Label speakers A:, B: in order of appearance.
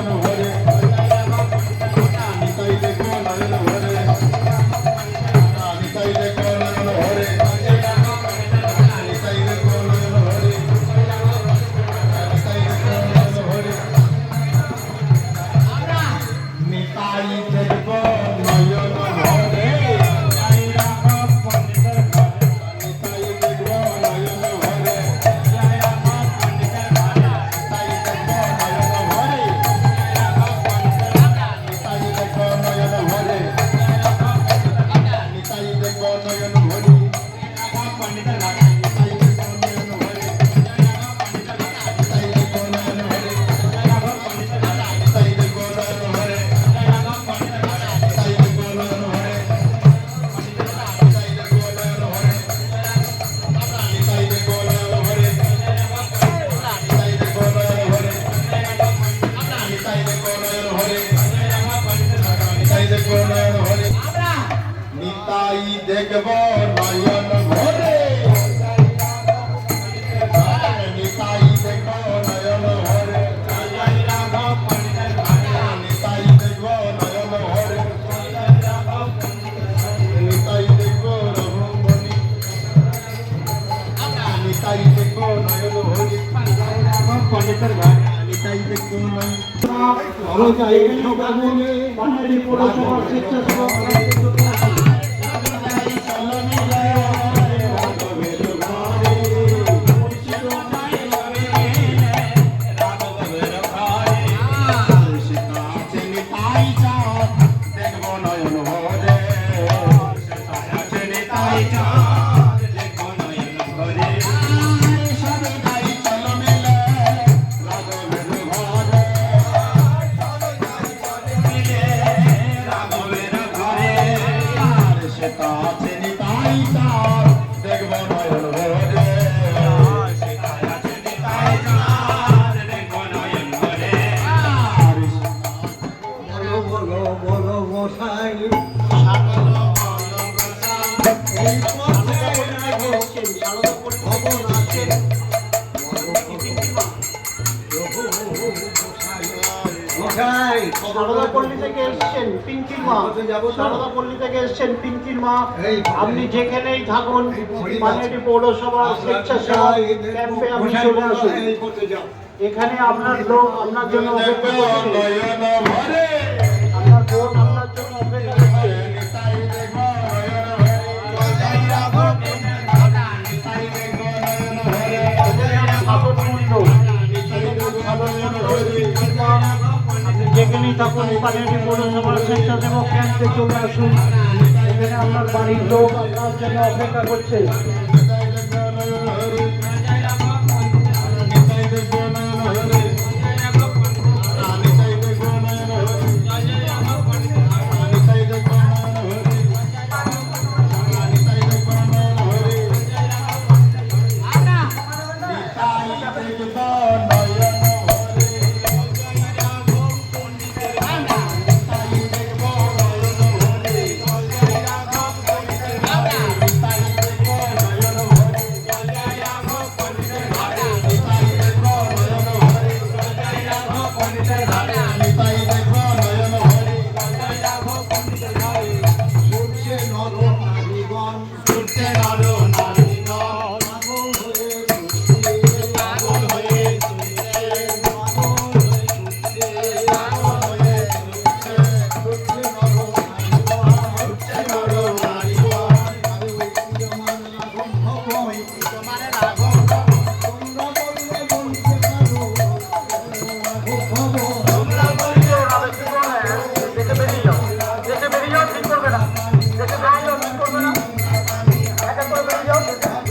A: ಮನೋ নিতাই দেখব নয়ন ভরে নিতাই দেখব নয়ন ভরে নিতাই দেখব নয়ন ভরে নিতাই দেখব রঘুমণি। নিতাই দেখব নয়ন ভরে পণ্ডিতের ঘরে
B: পাহাড়ি পৌরসভার স্বেচ্ছাসেবক
A: দেখব
B: সারদা
C: পল্লী থেকে এসছেন পিঙ্কির মা।
B: কোথায় যাব তো?
C: সারদা পল্লী থেকে এসছেন পিঙ্কির মা। আপনি যেখানেই থাকুন পানিহাটি পৌরসভা স্বেচ্ছাসেবা ক্যাম্পে আপনি চলে আসুন।
B: এই পথে যাও।
C: এখানে আপনার লোক আপনার জন্য অপেক্ষা করছে। আপনার বোন আপনার জন্য থাকুন পানিহাটি পৌরসভার স্বেচ্ছাসেবক চলে আসুন। এখানে আপনার বাড়ির লোক আপনার জন্য অপেক্ষা করছে। ভব